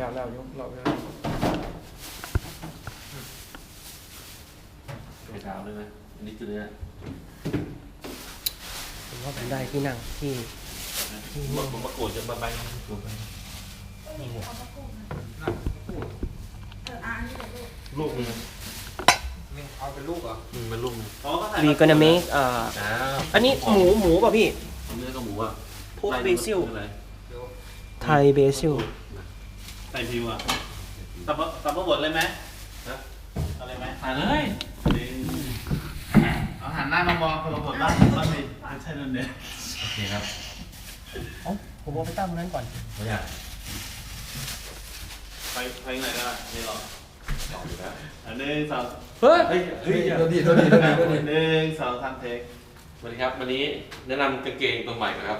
ก้าวหน้ายกเราก็ไข่ดาวด้วยนะอันนี้คือเนื้อผมว่าผมได้ที่นั่งที่ที่หมดผมประกวดจะมาใบถูกไหมลูกนึงนี่เอาเป็นลูกเหรออืมมันลูกนึงอ๋อก็ใส่วีกอนเมกอ่าอ้าวอันนี้หมูหมูป่ะพี่เนื้อกับหมูอะพวกไส้เบซิลอะไรไทยเบซิล ใส่พิวอะตับตับบดเลยไหมอะไรไหมถ่ายเลยเอาหันหน้ามามองคนละบดบ้างบ้างดิไม่ใช่นั่นเนี่ยโอเคครับเอ้าผมเอาไปตั้งตรงนั้นก่อนไม่อยากไปไปไหนก็นี่หรอต่ออยู่แล้วอันหนึ่งสองเฮ้ยเฮ้ย เฮ้ยตัวดีตัวดีตัวดีตัวดีหนึ่งสองสามเทคสวัสดีครับ วันนี้แนะนำกางเกงตัวใหม่นะครับ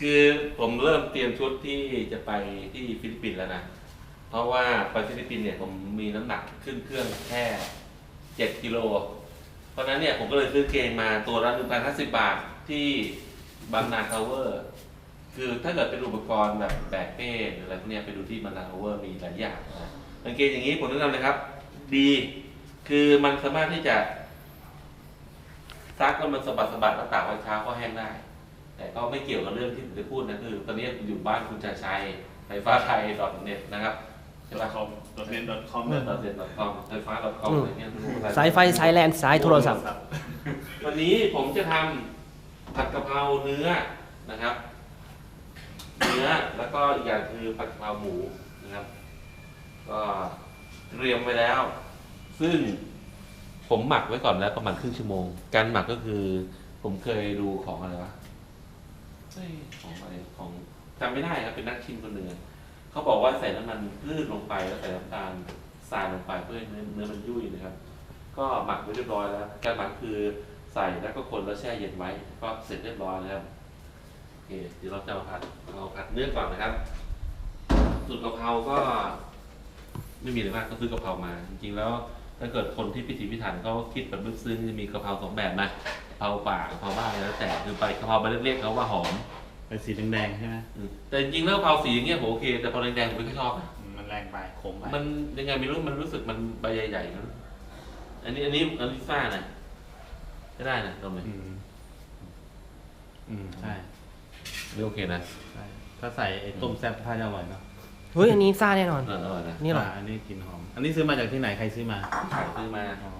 คือผมเริ่มเตรียมชุดที่จะไปที่ฟิลิปปินส์แล้วนะ เพราะว่าไปฟิลิปปินส์เนี่ยผมมีน้ำหนักขึ้นเครื่องแค่เจ็ดกิโล เพราะฉะนั้นเนี่ยผมก็เลยซื้อเกงมาตัวละหนึ่งพันห้าสิบบาทที่บางนาทาวเวอร์ คือถ้าเกิดเป็นอุปกรณ์แบบแบกเป้หรืออะไรพวกเนี้ยไปดูที่บางนาทาวเวอร์มีหลายอย่างนะกางเกงอย่างนี้ผมแนะนำเลยครับ ดี คือมันสามารถที่จะซักแล้วมันสะบัดสะบัดแล้วตากไว้เช้าก็แห้งได้ แต่ก็ไม่เกี่ยวกับเรื่องที่ผมจะพูดนะคือ ตอนนี้อยู่บ้านคุณชาชัยไฟฟ้าไทย .net นะครับใช่ดอปะทคอมดอทเน็ตดอทคอมเมื่อตอนเซ็น .com ไฟฟ้า .com อะไรเงี้ยทุกคนสายไฟสายแลนสายโทรศัพท์ วันนี้ผมจะทำผัดกะเพราเนื้อนะครับ เนื้อแล้วก็อีกอย่างคือผัดกะเพราหมูนะครับ ก็เตรียมไว้แล้ว ซึ่งผมหมักไว้ก่อนแล้วประมาณครึ่งชั่วโมง การหมักก็คือผมเคยดูของอะไรวะ เฮ้ยของอะไรของจำไม่ได้ครับเป็นนักชิมคนหนึ่งอะเขาบอกว่าใส่น้ำมันพืชลงไปแล้วใส่น้ำตาลทรายลงไปเพื่อให้เนื้อเนื้อมันยุ่ยนะครับ ก็หมักไว้เรียบร้อยแล้ว การหมักคือใส่แล้วก็คนแล้วแช่เย็นไว้ก็เสร็จเรียบร้อยนะครับโอเคเดี๋ยวเราจะมาผัดเราผัดเนื้อก่อนนะครับสูตรกะเพราก็ ไม่มีอะไรมากก็ซื้อกะเพรามา จริงๆแล้ว ถ้าเกิดคนที่พิถีพิถันเขาคิดแบบลึกซึ้งจะมีกะเพราสองแบบนะกะเพราป่ากะเพราบ้านแล้วแต่คือไปกะเพราใบเล็กๆเขาว่าหอมไปสีแดงๆใช่ไหมอืมแต่จริงๆแล้วกะเพราสีอย่างเงี้ยผมโอเค แต่พอแดงๆผมไม่ค่อยชอบนะมันแรงไปขมไปมันยังไงไม่รู้มันรู้สึกมันใบใหญ่ๆนะอันนี้อันนี้อันนี้ซ่านะไม่ได้นะตรงนี้อืมอืมใช่ไม่โอเคนะ ใช่ถ้าใส่ไอ้ต้มแซ่บถ้าจะอร่อยเนาะ เฮ้ยอันนี้ซ่าแน่นอน เอออร่อยนะนี่หรอาอันนี้กลินหอม อันนี้ซื้อมาจากที่ไหน ใครซื้อมาซื้อมา อ๋อ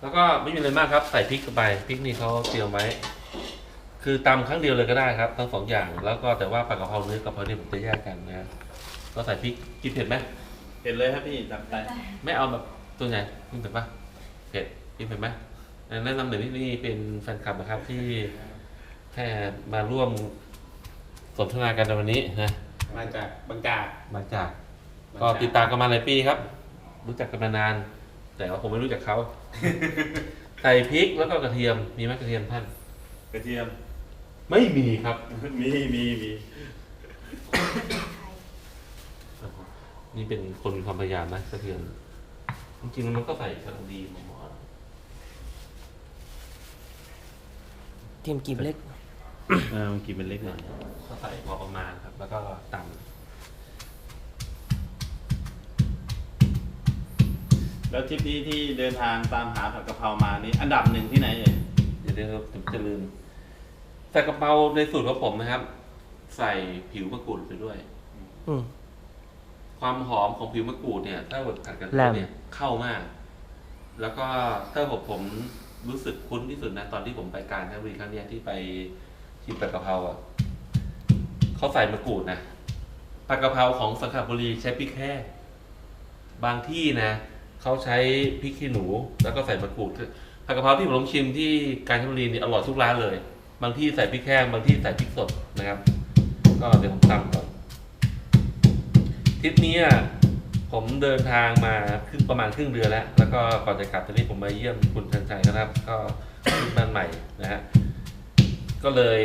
แล้วก็ไม่มีอะไรมากครับ ใส่พริกเข้าไปพริกนี่เขาเตรียมไว้ คือตำครั้งเดียวเลยก็ได้ครับ ทั้งสองอย่างแล้วก็แต่ว่าปลากระเพราเนื้อกับกะเพราเนี่ยผมจะแยกกันนะครับก็ใส่พริกกินเผ็ดไหมเห็นเลยครับพี่จับไปไม่เอาแบบตัวใหญ่กินเผ็ดปะเผ็ดกินเผ็ดไหมแนะนำหน่อยนี่นี่เป็นแฟนคลับนะครับที่แค่มาร่วมสนทนากันในวันนี้นะ มาจากบางจากมาจากก็ติดตามกันมาหลายปีครับ รู้จักกันมานาน แต่ว่าผมไม่รู้จักเขาใส่พริกแล้วก็กระเทียมมีไหมกระเทียมท่าน กระเทียม ไม่มีครับ มีมีมีนี่เป็นคนมีความพยายามนะกระเทียมจริงๆมันก็ใส่กำลังดีหมอเตรียมกีบเล็กเออมันกินเป็นเล็กหน่อยก็ใส่พอประมาณครับ แล้วก็ตแล้วทริปนี้ที่เดินทางตามหาผัดกะเพรามานี่อันดับหนึ่งที่ไหนเอ่ยำเดี๋ยวเดี๋ยวผมจะลืมใส่กระเพราในสูตรของผมนะครับ ใส่ผิวมะกรูดไปด้วย อืม ความหอมของผิวมะกรูดเนี่ย ถ้าบดผัดกันแหลม เนี่ยเข้ามาก แล้วก็ถ้าผมผมรู้สึกคุ้นที่สุดนะตอนที่ผมไปกาญจนบุรีครั้งเนี้ยที่ไป ชิมผัดกะเพราอะเขาใส่มะกรูดนะผัดกะเพราของสังขบุรีใช้พริกแห้งบางที่นะเขาใช้พริกขี้หนู แล้วก็ใส่มะกรูดผัดกะเพราที่ผมลองชิมที่กาญจนบุรีเนี่ยอร่อยทุกร้านเลย บางที่ใส่พริกแห้งบางที่ใส่พริกสดนะครับ ก็เดี๋ยวผมตำก่อนทริปนี้อะผมเดินทางมาครึ่งประมาณครึ่งเดือนแล้ว แล้วก็ก่อนจะกลับตอนนี้ผมมาเยี่ยมคุณชันชัยนะครับ ก็ขึ้นบ้านใหม่นะฮะ ก็เลย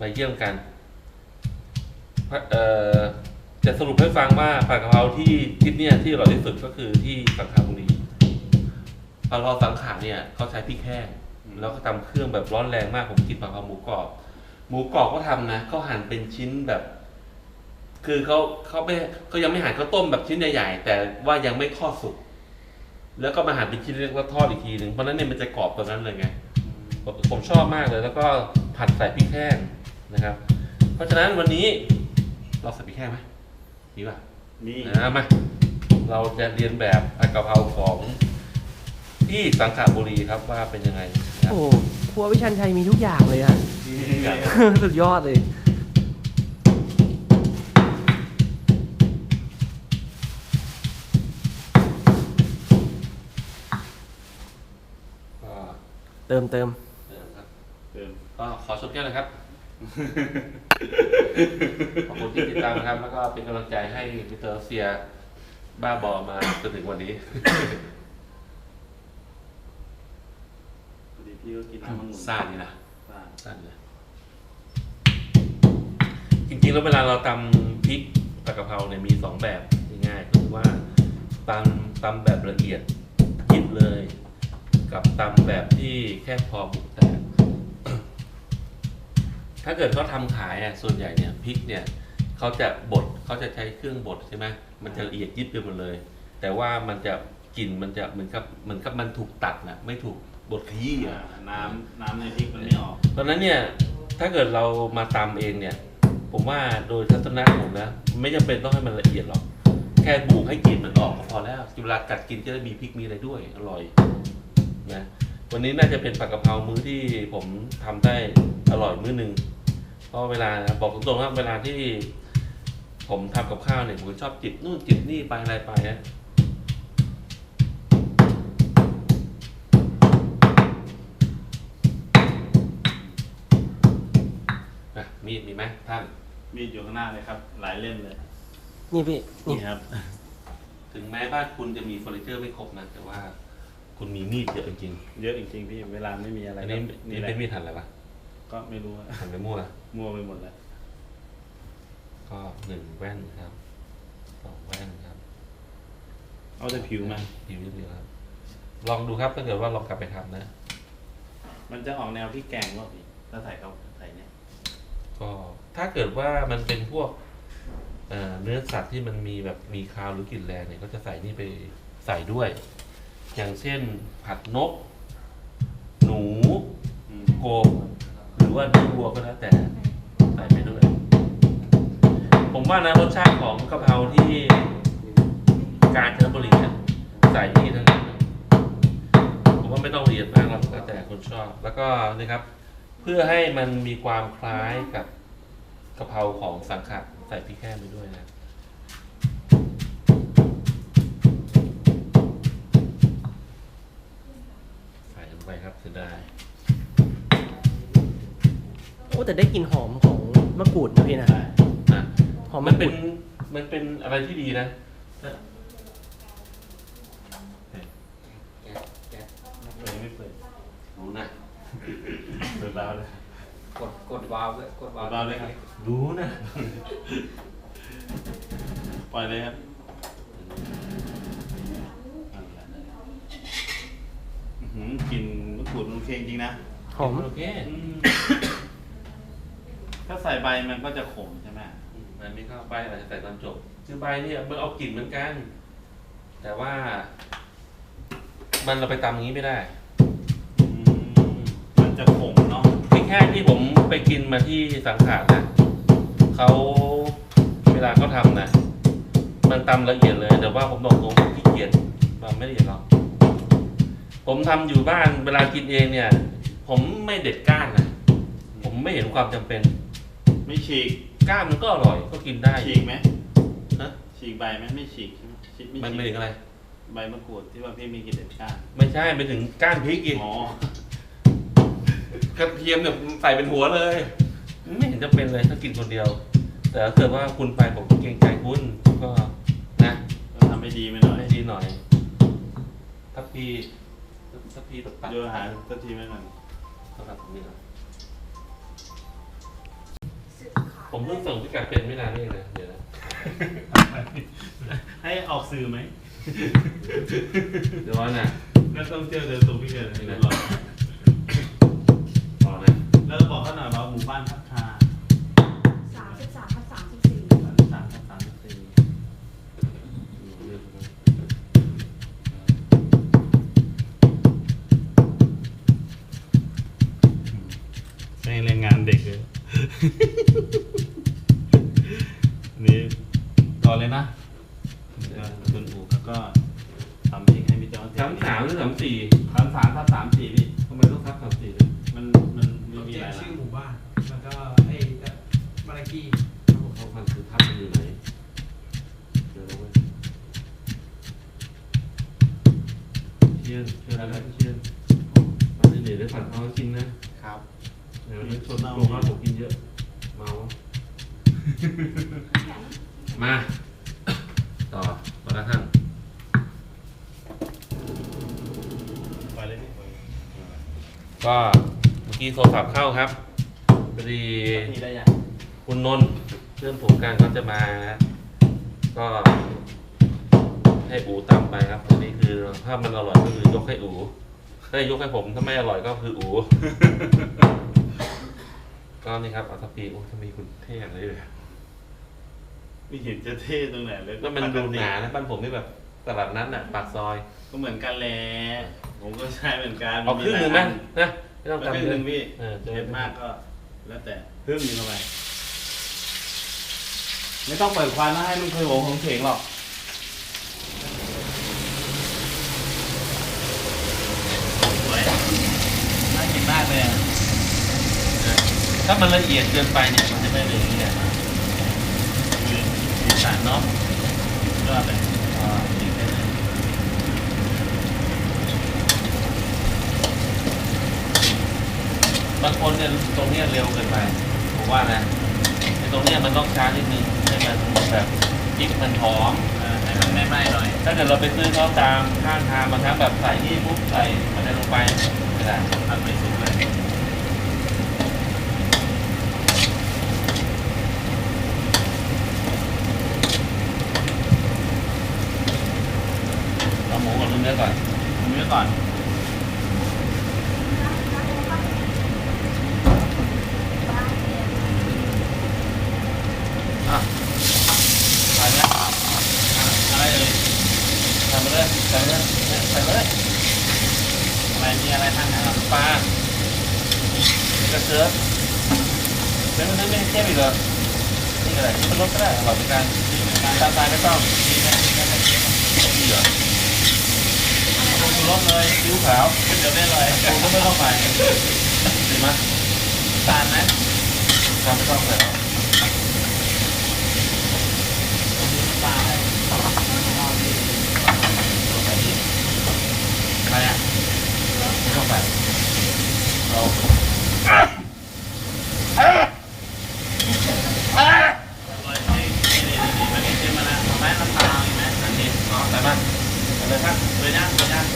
มาเยี่ยมกันเอ่อจะสรุปให้ฟังว่าผัดกะเพราที่ทริปเนี้ยที่อร่อยที่สุดก็คือที่สังขบุรีผัดกะเพราสังขารเนี่ยเขาใช้พริกแห้งแล้วก็ทำเครื่องแบบร้อนแรงมากผมกินผัดกะเพราหมูกรอบ หมูกรอบก็ทำนะเขาหั่นเป็นชิ้นแบบ คือเขาเขาไม่เขายังไม่หั่นข้าวต้มแบบชิ้นใหญ่ๆแต่ว่ายังไม่ทอดสุกแล้วก็มาหั่นเป็นชิ้นเล็กแล้วทอดอีกทีหนึ่งเพราะฉะนั้นเนี่ยมันจะกรอบตัวนั้นเลยไงผมผมชอบมากเลยแล้วก็ ผัดใส่พริกแห้งนะครับ เพราะฉะนั้นวันนี้เราใส่พริกแห้งไหมดีป่ะมีนะมาเราจะเรียนแบบผัดกะเพราของที่สังขบุรีครับว่าเป็นยังไงนะครับโอ้โหครัววิชันชัยมีทุกอย่างเลยอะสุดยอดเลย ก็เติมเติม เดินครับ เติม ก็ขอชมแก้วนะครับ ขอบคุณที่ติดตามนะครับ แล้วก็เป็นกำลังใจให้มิสเตอร์เซียบ้าบอมาจนถึงวันนี้ พอดีพี่ก็กินน้ำมันหมุนซ่าดีนะซ่าซ่าดีนะจริงๆแล้วเวลาเราตำพริกผัดกะเพราเนี่ยมีสองแบบง่ายๆก็คือว่าตำตำแบบละเอียดยิบเลย กับตำแบบที่แค่พอบุกแตก ถ้าเกิดเขาทำขายอะส่วนใหญ่เนี่ยพริกเนี่ยเขาจะบดเขาจะใช้เครื่องบดใช่ไหมมันจะละเอียดยิบไปหมดเลย แต่ว่ามันจะกลิ่นมันจะเหมือนกับเหมือนกับมันถูกตัดนะไม่ถูกบดขยี้อ่าอะน้ำน้ำในพริกมันไม่ออกตอนนั้นเนี่ยถ้าเกิดเรามาตำเองเนี่ย ผมว่าโดยทัศนะผมนะไม่จำเป็นต้องให้มันละเอียดหรอก แค่บุกให้กลิ่นมันออกก็พอแล้วเวลากัดกินจะได้มีพริกมีอะไรด้วยอร่อยนะวันนี้น่าจะเป็นผัดกะเพรามื้อที่ผมทำได้อร่อยมื้อหนึ่งเพ ราะเวลาบอกตรงๆว่าเวลาที่ผมทำกับข้าวเนี่ยผมชอบจิบนู่นจิบนี่ไปอะไรไปนะอะมีดมีไหมท่าน มีดอยู่ข้างหน้าเลยครับ หลายเล่มเลย นี่พี่นี่ นี่ครับ ถึงแม้บ้านคุณจะมีเฟอร์นิเจอร์ไม่ครบนะ แต่ว่า คุณมีมีดเยอะจริง เยอะจริงๆพี่ เวลาไม่มีอะๆไรอันนี้ก็นี่นี่แหละเป็นมีดหั่นอะไรวะก็ไม่รู้อะหั่นไปมั่วมั่วไปหมดแล้วก็หนึ่งแว่นครับสองแว่นครับเอาแต่ผิวมันผิวเดียวครับ ลองดูครับถ้าเกิดว่าลองกลับไปทำนะ มันจะออกแนวพี่แกงว่าพี่ถ้าใส่เขาใส่เนี่ยก็ถ้าเกิดว่ามันเป็นพวกเอ่อเนื้อสัตว์ที่มันมีแบบมีคาวหรือกลิ่นแรงเนี่ยก็จะใส่นี่ไปใส่ด้วย อย่างเช่นผัดนก หนูอืมโกบหรือ ว่าเนื้อวัวก็แล้วแต่ใส่ไปด้วย ผมว่านะรสชาติของกะเพราที่กาญจนบุรีเนี่ยใส่นี่ทั้งนั้นนะผมว่าไม่ต้องละเอียดมากหรอกแล้วแต่คนชอบ แล้วก็นี่ครับ เพื่อให้มันมีความคล้ายกับกะเพราของสังขะใส่พริกแห้งไปด้วยนะใส่ลงไปครับเสียดายโอ้แต่ได้กลิ่นหอมของมะกรูดนะพี่นะใช่นะหอมมัมะนกเป็รูนดมันเป็นอะไรที่ดีนะเปิดยังไม่เปิดรู้นะเปิดแล้วเลยกดกดวาล์วด้วยกดวาล์วเบาๆเลยครับรู้นะปล่อยเลยครับอื้อหือกลินมะกรูดมันโอเคจริงๆนะหอมโอเคอืมถ้า ใส่ใบมันก็จะขมใช่ไหมมันไม่เข้าไปอาจจะใส่ตอนจบ คือใบเนี่ยมันเอากลิ่นเหมือนกัน แต่ว่า มันเราไปตำอย่างนี้ไม่ได้อืมมันจะขมเนาะพริกแห้งที่ผมไปกินมาที่สังขารนะเขาเวลาเขาทำนะมันตำละเอียดเลย แต่ว่าผมบอกตรงผมขี้เกียจมันไม่ละเอียดหรอกผมทำอยู่บ้านเวลากินเองเนี่ย ผมไม่เด็ดก้านนะผมไม่เห็นความจำเป็น ไม่ฉีกก้านมันก็อร่อยก็กินได้ฉีกไหมฮะฉีกใบไหมไม่ฉีกใช่ไหมฉีกไม่มันฉีไม่กถึงอะไร ใบมะกรูดที่ว่าพี่มีกินเด็ดก้านไม่ใช่ไปถึงก้านพริกอีกอ๋อกระเทียมเนี่ยใส่เป็นหัวเลย ไม่เห็นจะเป็นเลยถ้ากินคนเดียว แต่ถ้าเกิดว่าคุณไปผมเกรงใจคุณก็นะเราทำให้ดีไปหน่อยให้ดีหน่อยถ้าพี่ถ้าพี่ตัดตัดโยนอาหารสักทีไหมหน่อยสำหรับผมนี่นะ ผมเพิ่งส่งพิกัดเป็นไม่นานนี่นะเดี๋ยวนะให้ออกสื่อไหมเดี๋ยวนะแล้วต้องเที่ยวเดินตรงพี่เดินนี่นต่อนะแล้วบอกเขาหน่อยว่าหมู่บ้านพัฒนาสามสิบสามพันสามสิบสี่สามสิบสามพันสามสิบสี่ในแรงงานเด็กเลย ก็เมื่อกี้โทรศัพท์เข้าครับพอดีนี่ได้ยังคุณนนท์เพื่อนผมกันก็จะมาก็ ให้อูตำไปครับอันนี้คือถ้ามันอร่อยก็คือยกให้อูถ้ายกให้ผมถ้าไม่อร่อยก็คืออูก็นี่ครับอัตปีโอ้ทำไมคุณเท่อย่างนี้เลยไม่เห็นจะเท่ตรงไหนเลยก็มันดูหนานะบ้านผมนี่แบบตลาดนั้นน่ะปากซอย ก็เหมือนกันแหละ ผมก็ใช้เหมือนกันเอาครึ่งหนึ่งไหมนะไม่ต้องเอาคตำรึ่งเยหนึ่อะงพี่เออจะเผ็ดมากก็ แล้วแต่ครึ่งหนึงเข้าไปไม่ต้องเปิดควันนะให้มันเคยโหวของเข่งหรอกสวยน่ากินมากเลยอะถ้ามันละเอียดเกินไปเนี่ยมันจะไม่ละเอียดคือสีสันเนาะยอดเลย อ่าอีกแค่นั้น บางคนเนี่ยตรงเนี้ยเร็วเกินไปผมว่านะไอ้ตรงเนี้ยมันต้องช้านิดนึงให้มันแบบพริกมันหอมเออให้มันไหม้ๆหน่อย ถ้าเกิดเราไปซื้อเขาตามข้างทางบางครั้งแบบใส่นี่ปุ๊บใส่อะไรลงไปไม่ได้ทำไม่สุกเลยเอาหมูกับเนื้อก่อนผมเนื้อก่อน อะใส่ไหม อะไรเอ่ย ใส่มาเลยใส่มาเลยใส่มาเลย อะไรมีอะไรบ้างนะครับ ปลา กระเชื้อเนื้อมันไม่เทียบอีกเหรอนี่อะไรนี่มันลดก็ได้อร่อยเหมือนกันการตาตายไม่ต้องมีไหมมีไหมมีเหรอ ผมรสเลย คิ้วขาว เดี๋ยวไม่อร่อย ผมก็ไม่ต้องใส่ เห็นไหมตาลนะทำไม่ต้องใส่แล้วตาลใส่นี่ใครอะไม่ต้องใส่เรา อร่อยจริงนี่นี่นี่มันมีเค็มมาแล้วแม่น้ำตาลอีกไหม อันนี้อ๋อใส่มาใส่เลยครับ เลยย่างเลยย่าง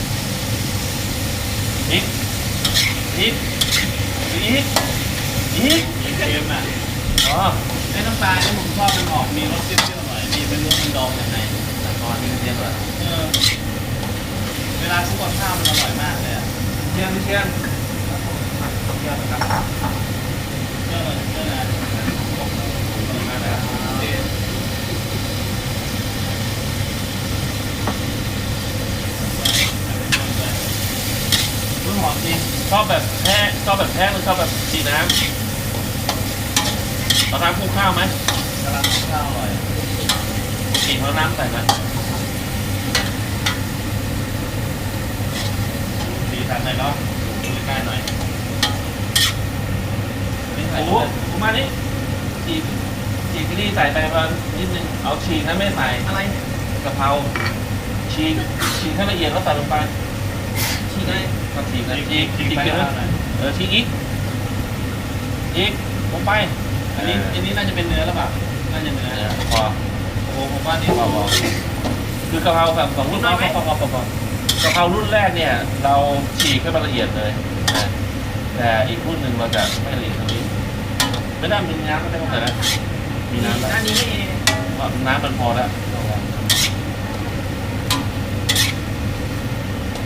อีกอีกอีกอีก มีเค็มอะ อ๋อ ไอ้น้ำตาลที่ผมชอบมันออกมีรสเปรี้ยวๆหน่อยนี่ไม่รู้มันดองยังไง แต่ก่อนนี่เรียกว่า เออเวลาทุกคนข้าวมันอร่อยมากเลยอะ เชียงเชียงต้องเชียงนะครับ เชื่อเลยเชื่อเลย ดีมากเลยครับโอเค รู้หอมจริง ชอบแบบแห้ง ชอบแบบแห้งหรือชอบแบบจีน้ำเอาน้ำคลุกข้าวไหมกำลังข้าวอร่อยจีเอาน้ำใส่ไหมสีสันหน่อยเนาะดูใกล้ๆหน่อยนี่ใส่โอ้โหผมมานี่จีบจีบที่นี่ใส่ไปประมาณนิดนึงเอาฉีกนะไม่ใส่อะไรกะเพราฉีกฉีกให้ละเอียดแล้วใส่ลงไปฉีกอะไรก็ฉีกนะฉีกฉีฉีกกไปเยแล้อะวหน่อย เออฉีกอีกอีกลงไป อันนี้ อันนี้น่าจะเป็นเนื้อแล้วเปล่าน่าจะเนื้อเออพอโอ้โหผมว่านี่พอพอคือกะเพราแบบสองรุ่นพอพอพอพอพอกะเพรารุ่นแรกเนี่ย เราฉีกให้มันละเอียดเลยนะแต่อีกรุ่นหนึ่งเราจะไม่ละเอียดเท่านี้ไม่ได้มีน้ำไม่ได้ต้องใส่แล้วมีน้ำแล้วอันนี้ไม่เองว่าน้ำมันพอแล้ว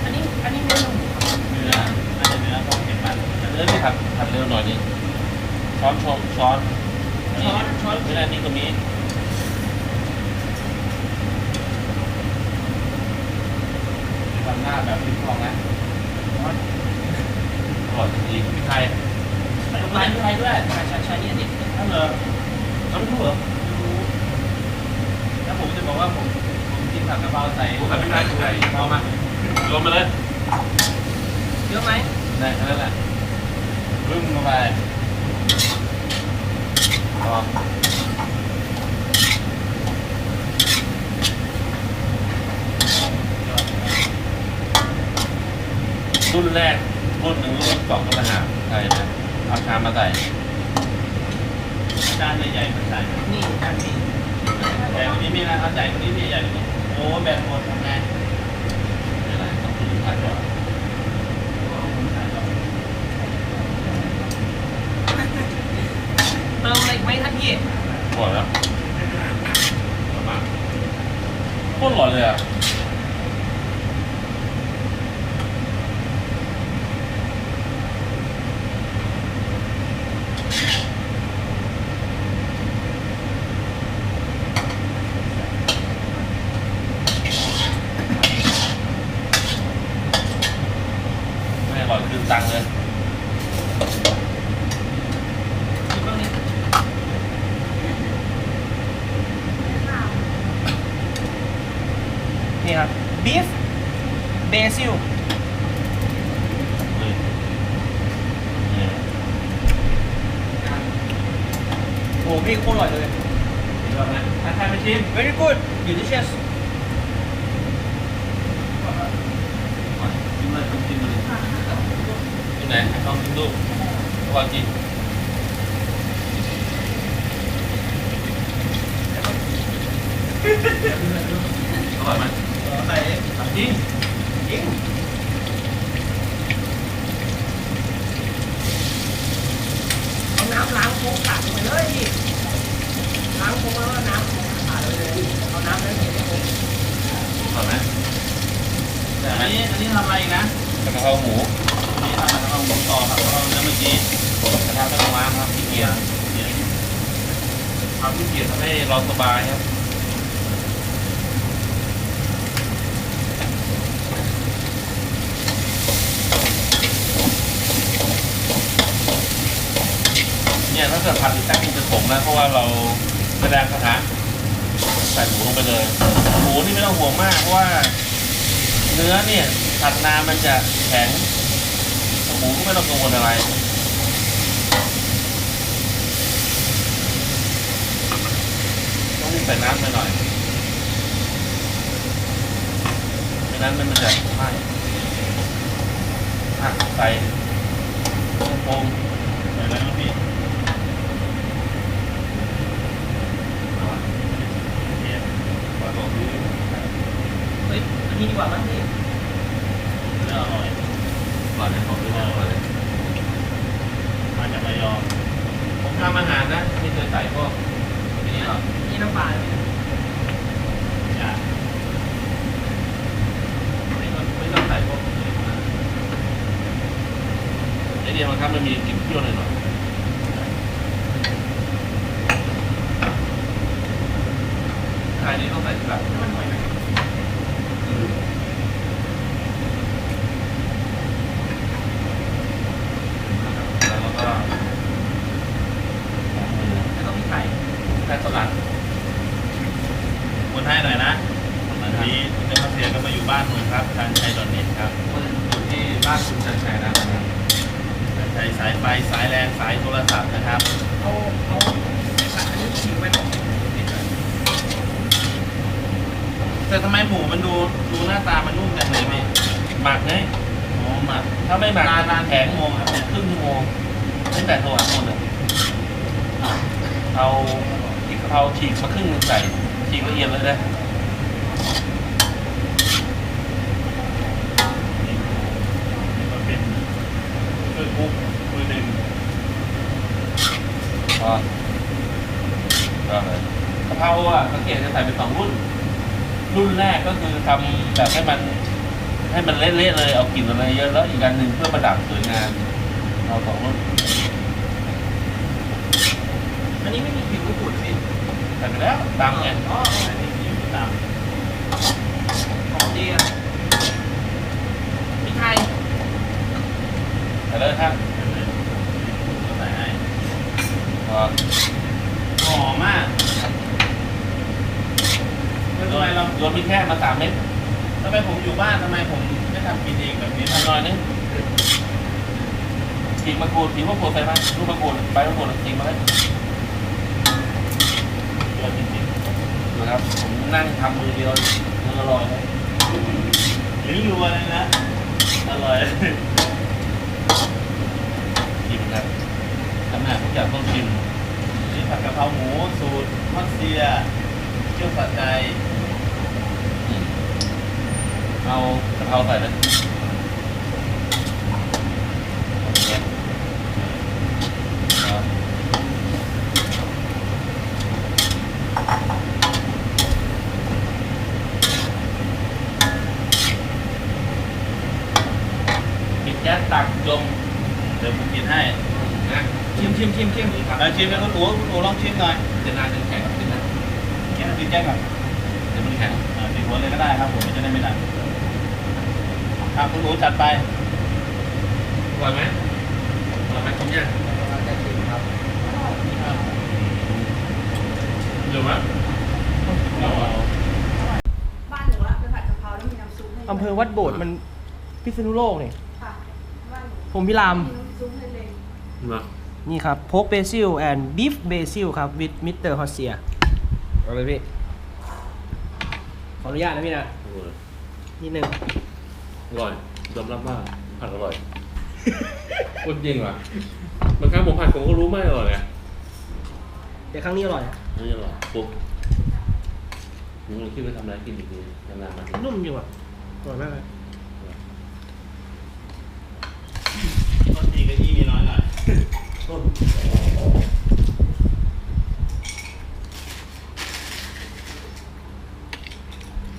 อันนี้อันนี้เนื้อหนุ่มเนื้อน่าจะเนื้อต้องเห็น มันเนื้อที่ผัดผัดเร็วหน่อยนึงช้อนชมช้อนช้อนช้อนไม่ได้นี่ก็มีทำหน้าแบบพิมพ์ทองนะอร่อยจริงๆพี่ไทยใส่ลงไปด้วยด้วยใช่ใช่ใช่นี่อันนี้ถ้าเหรอน้ำถั่วแล้วผมบอกว่าผมผมกินผัดกะเพราใส่ผมทำไม่ได้ใส่เอามาลงมาเลยเยอะไหมได้แค่นั้นแหละ บึ้มเข้าไปพอรุ่นแรกรุ่นหนึ่งรุ่นสองก็มาหาใช่ไหมเอาชามมาใส่จานใหญ่ๆมันใส่นี่จานนี้ใหญ่กว่านี้มีนะเอาใหญ่กว่านี้มีใหญ่กว่านี้โอ้แบนหมดทำไงไม่เป็นไรต้องกินผัดก่อน เติมอะไรอีกไหมท่านพี่หมดแล้วมาโคตรหลอนเลยอะไม่อร่อยคือตังค์เลย ดูบ้างนี้นี่ครับ beef basil นี่นี่ โอ้พี่โคตรอร่อยเลย ยอดไหมถ้าใครไม่ชิม very good delicious ชิมเลยชิมเลย ที่ไหนลองกินดูว่ากิน อร่อยไหมใส่จริงจริงเอาน้ำล้างโค้งตักไปเลยพี่ล้างโค้งแล้วก็น้ำโค้งตักเลยเอาน้ำนั้นเก็บในโค้งอร่อยไหมแต่อันนี้อันนี้ทำอะไรอีกนะกะเพราหมูนนี้ทำกะเพราหมูต่อกับกะเพราเนื้อเมื่อกี้กระทะไม่ต้องล้างครับขี้เกียจเดี๋ยวทำขี้เกียจทำให้เราสบายครับ เนี่ยถ้าเกิดผัดอีกแป๊บนึงจะขมแล้วเพราะว่าเราไม่ได้กระทะใส่หมูลงไปเลยหมูนี่ไม่ต้องห่วงมากเพราะว่า เนื้อเนี่ยผัดนานมันจะแข็งหมูก็ไม่ต้องกังวลอะไรต้องใส่น้ำไปหน่อยไม่นั้นมันจะไหม้ใส่โป่งใส่แล้นะพี่เทป ๆปล่อยลงพื้นเฮ้ยอันนี้ดีกว่ามั้งพี่เนื้ออร่อยปล่อยให้เขาพื้นแล้วเลยมาจากระยองผมทำอาหารนะไม่เคยใส่พวกนี้หรอกนี่น้ำปลาเลยจ้ะไม่ต้องไม่ต้องใส่พวกนี้มาไอเดียมันครับมันมีกลิ่นเปรี้ยวหน่อยๆใช่นี่ต้องใส่ทีหลัง มันหน่อยไหม แล้วก็ แล้วก็มีไข่ แค่ตลาด คนให้หน่อยนะวันนี้คุณเจ้าเสียก็มาอยู่บ้านมึงครับทางชัยดอนเน็ตครับ คนอยู่ที่บ้านคุณชัยชัยนะครับ ใช้สายไฟสายแรงสายโทรศัพท์นะครับ เอาเอาอันนี้ฉีกไปหมด แต่ทำไมหมูมันดูดูหน้าตามันนุ่มจังเลยพี่ หมักไงโอ้หมักถ้าไม่หมักนานนานแข็งชั่วโมงครับเนี่ยครึ่งชั่วโมงตั้งแต่โทรหาคนเลยเอาพริกกะเพราฉีกมาครึ่งหนึงใส่ฉีกละเอียดเลยนะนี่ก็เป็นช่วยคุกมือหนึ่งพอก็เลยกะเพราอะสังเกตจะใส่เป็นสองรุ่น รุ่นแรกก็คือทำแบบให้มัน ให้มันเละๆเลยเอากลิ่นอะไรเยอะแล้วอีกอันหนึ่งเพื่อประดับสวยงามเอาสองรุ่นอันนี้ไม่มีผิวญี่ปุ่นพี่ใส่ไปแล้วดำไงอ๋ออันนี้อยู่ตามหอมดีอะพริกไทยใส่เลยครับใส่ให้พอหอมมากไม่โยนพริกแห้งมาสามเม็ดทำไมผมอยู่บ้านทำไมผมไม่ทำกินเองแบบนี้ทำหน่อยนึงฉีกมะกรูดฉีกมะกรูดใส่มาลูกมะกรูดใบมะกรูดฉีกมาเลยเดือดจริงนะครับผมนั่งทำมือเดียวมันอร่อยเลยๆลิ้นรัวเลยนะอร่อยชิมครับทำอาหารทุกอย่างต้องชิมนี่ผัดกะเพราหมูสูตรมัสเซียเชี่ยวสัตว์ใจเอากะเพราใส่เลยครับปิดแก๊ สตักลงเดี๋ยวผมกินให้นะชิมชิมชิมชิมเอาชิมให้คุณอู๋คุณ ครับคุณอู๋จัดไปอร่อยไหมอร่อยไหมผมยังได้ชิมครับเดี๋ยวมั้ยเอาอะบ้านหนูอะเป็นผัดกะเพราแล้วมีน้ำซุปให้อำเภอวัดโบสถ์มันพิษณุโลกนี่ค่ะบ้านหนูผมพิราม มีน้ำซุปให้เลยมานี่ครับโพกเบซิลแอนด์บีฟเบซิลครับวิดมิสเตอร์ฮอสเซียเอาเลยพี่ ขออนุญาตนะพี่นะโอ้ยนิดนึง อร่อยยอมรับว่าผัดอร่อยพูดจริงว่ะบางครั้งผมผัดผมก็รู้ไม่อร่อยไงเดี๋ยวครั้งนี้อร่อยอะนี่อร่อยปุ๊บมึงคิดว่าทำอะไรกินอีกทีนานๆมาทีนุ่มจริงว่ะอร่อยมากเลยต้นทีก็ยี่มีน้อยหน่อย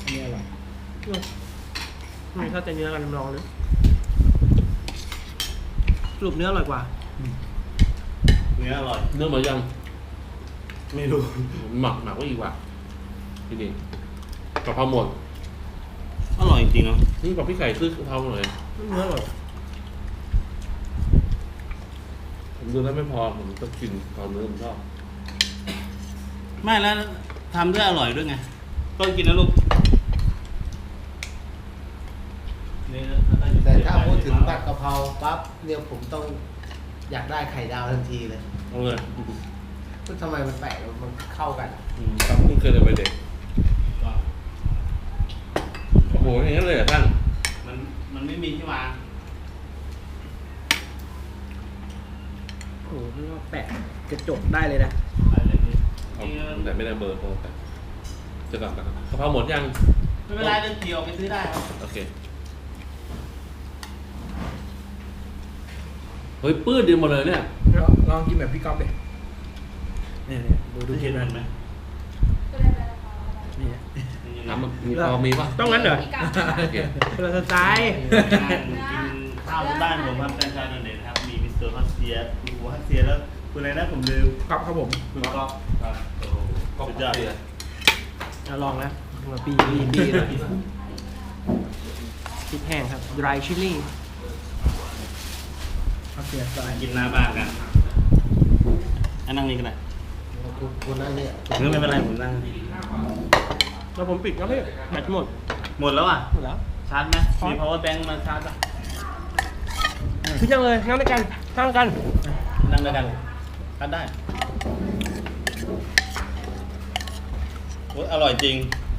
อันนี้อร่อยอืม อืมถ้าแต่เนื้อกันลองเลยสรุปเนื้ออร่อยกว่า เนื้ออร่อย เนื้อหมายังไม่รู้หมักหมักไว้อีกว่ะที่นี่กะเพราหมดอร่อยจริงๆเนาะนี่กับพี่ไก่ซื้อกะเพราหน่อยเนื้ออร่อยผมดูแล้วไม่พอผมต้องกินเอาเนื้อผมชอบไม่แล้วทำด้วยอร่อยด้วยไงต้นกินนะลูกนี่ แต่ถ้าพูดถึงผัดกะเพราปั๊บเนี่ยผมต้องอยากได้ไข่ดาวทันทีเลยเอาเลยก็ทำไมมันแปลกมันเข้ากันอืมครับเพิ่งเคยเลยไปเด็กโอ้โหอย่างนั้นเลยเหรอท่านมันมันไม่มีที่วางโอ้โหนี่ว่าแปะกระจกได้เลยนะ อะไรเลยพี่เอาแต่ไม่ได้เบอร์โทรไปเจะกลับกันกะเพราหมดยังไม่เป็นไรเดินเที่ยวไปซื้อได้ครับ โอเค ฮ้ยปื้ดเดียวหมดเลยเนี่ยลองกินแบบพี่ก๊อฟเลยเนี่ยดูดูกินเห็มันนไหมก็เลยเป็นกะเพราอะไรนี่น้ำมันมีพอมีป่ะต้องงั้นเหรอมีกากโอเคคนละสไตล์การกินข้าวที่บ้านผมครับแฟรนไชส์โดนเด่นนะครับมีมิสเตอร์ฮัสเซียคุณหัวฮัสเซียแล้วคุณอะไรนะผมลืมก๊อฟครับผมคุณก๊อฟครับโอ้โหก็สุดยยออดดเลยเอาลองนะมาปีปีปีเลยพริกแห้งครับ dry chili เอาเสียสไตล์กินหน้าบ้านกันอันนั่งนี่ก็ได้คุณคุณนั่นเนี่ยหรือไม่เป็นไรผมนั่ง แล้วผมปิดแล้วพี่แบตหมด หมดแล้วอะ หมดแล้ว ชาร์จไหมมี power bank มาชาร์จป่ะขึ้นยังเลยนั่งด้วยกัน นั่งด้วยกัน นั่งด้วยกันชาร์จได้โอ้ยอร่อยจริง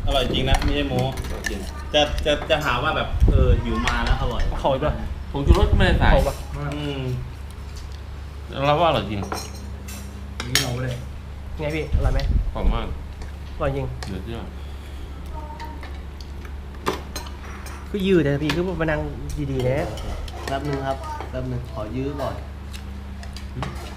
อร่อยจริงนะ ไม่ใช่โม้จริงจะจะจะหาว่าแบบเออหิวมาแล้วอร่อยขออีกป่ะผมชูรสก็ไม่ได้ใส่ ขอป่ะอืมเราว่าอร่อยจริงนี่เราเลยไงพี่ อร่อยไหมหอมมากอร่อยจริง เดือดยอดคือยืดแต่พี่คือมานั่งดีๆนะ แป๊บนึงครับ แป๊บนึงขอยื้อก่อนอ